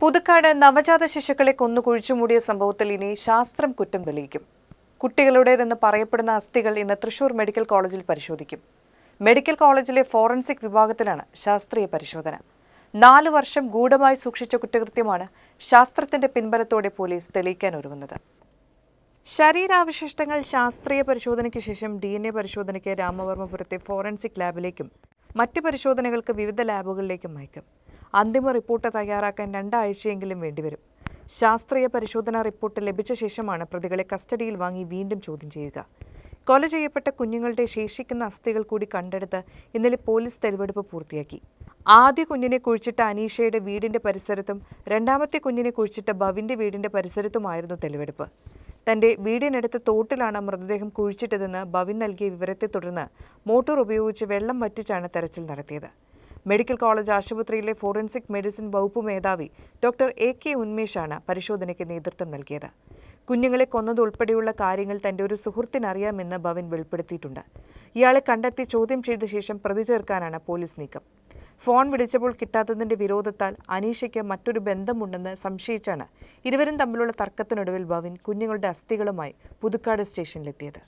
പുതുക്കാട് നവജാത ശിശുക്കളെ കൊന്നു കുഴിച്ചുമൂടിയ സംഭവത്തിൽ ഇനി ശാസ്ത്രം കുറ്റം തെളിയിക്കും. കുട്ടികളുടേതെന്ന് പറയപ്പെടുന്ന അസ്ഥികൾ ഇന്ന് തൃശൂർ മെഡിക്കൽ കോളേജിൽ പരിശോധിക്കും. മെഡിക്കൽ കോളേജിലെ ഫോറൻസിക് വിഭാഗത്തിലാണ് ശാസ്ത്രീയ പരിശോധന. നാലു വർഷം ഗൂഢമായി സൂക്ഷിച്ച കുറ്റകൃത്യമാണ് ശാസ്ത്രത്തിന്റെ പിൻബലത്തോടെ പോലീസ് തെളിയിക്കാൻ ഒരുങ്ങുന്നത്. ശരീരാവശിഷ്ടങ്ങൾ ശാസ്ത്രീയ പരിശോധനയ്ക്ക് ശേഷം ഡി എൻ എ പരിശോധനയ്ക്ക് രാമവർമ്മപുരത്തെ ഫോറൻസിക് ലാബിലേക്കും മറ്റ് പരിശോധനകൾക്ക് വിവിധ ലാബുകളിലേക്കും അയക്കും അന്തിമ റിപ്പോർട്ട് തയ്യാറാക്കാൻ രണ്ടാഴ്ചയെങ്കിലും വേണ്ടിവരും. ശാസ്ത്രീയ പരിശോധനാ റിപ്പോർട്ട് ലഭിച്ച ശേഷമാണ് പ്രതികളെ കസ്റ്റഡിയിൽ വാങ്ങി വീണ്ടും ചോദ്യം ചെയ്യുക. കൊല ചെയ്യപ്പെട്ട കുഞ്ഞുങ്ങളുടെ ശേഷിക്കുന്ന അസ്ഥികൾ കൂടി കണ്ടെടുത്ത് ഇന്നലെ പോലീസ് തെളിവെടുപ്പ് പൂർത്തിയാക്കി. ആദ്യ കുഞ്ഞിനെ കുഴിച്ചിട്ട അനീഷയുടെ വീടിന്റെ പരിസരത്തും രണ്ടാമത്തെ കുഞ്ഞിനെ കുഴിച്ചിട്ട ഭവിന്റെ വീടിന്റെ പരിസരത്തുമായിരുന്നു തെളിവെടുപ്പ് തന്റെ വീടിനടുത്ത് തോട്ടിലാണ് മൃതദേഹം കുഴിച്ചിട്ടതെന്ന് ബവിൻ നൽകിയ വിവരത്തെ തുടർന്ന് മോട്ടോർ ഉപയോഗിച്ച് വെള്ളം വറ്റിച്ചാണ് തെരച്ചിൽ നടത്തിയത്. മെഡിക്കൽ കോളേജ് ആശുപത്രിയിലെ ഫോറൻസിക് മെഡിസിൻ വകുപ്പ് മേധാവി ഡോക്ടർ എ കെ ഉന്മേഷാണ് പരിശോധനയ്ക്ക് നേതൃത്വം നൽകിയത്. കുഞ്ഞുങ്ങളെ കൊന്നതുൾപ്പെടെയുള്ള കാര്യങ്ങൾ തന്റെ ഒരു സുഹൃത്തിനറിയാമെന്ന് ഭവൻ വെളിപ്പെടുത്തിയിട്ടുണ്ട്. ഇയാളെ കണ്ടെത്തി ചോദ്യം ചെയ്ത ശേഷം പ്രതി ചേർക്കാനാണ് പോലീസ് നീക്കം. ഫോൺ വിളിച്ചപ്പോൾ കിട്ടാത്തതിന്റെ വിരോധത്താൽ അനീഷയ്ക്ക് മറ്റൊരു ബന്ധമുണ്ടെന്ന് സംശയിച്ചാണ് ഇരുവരും തമ്മിലുള്ള തർക്കത്തിനൊടുവിൽ ഭവിൻ കുഞ്ഞുങ്ങളുടെ അസ്ഥികളുമായി പുതുക്കാട് സ്റ്റേഷനിലെത്തിയത്.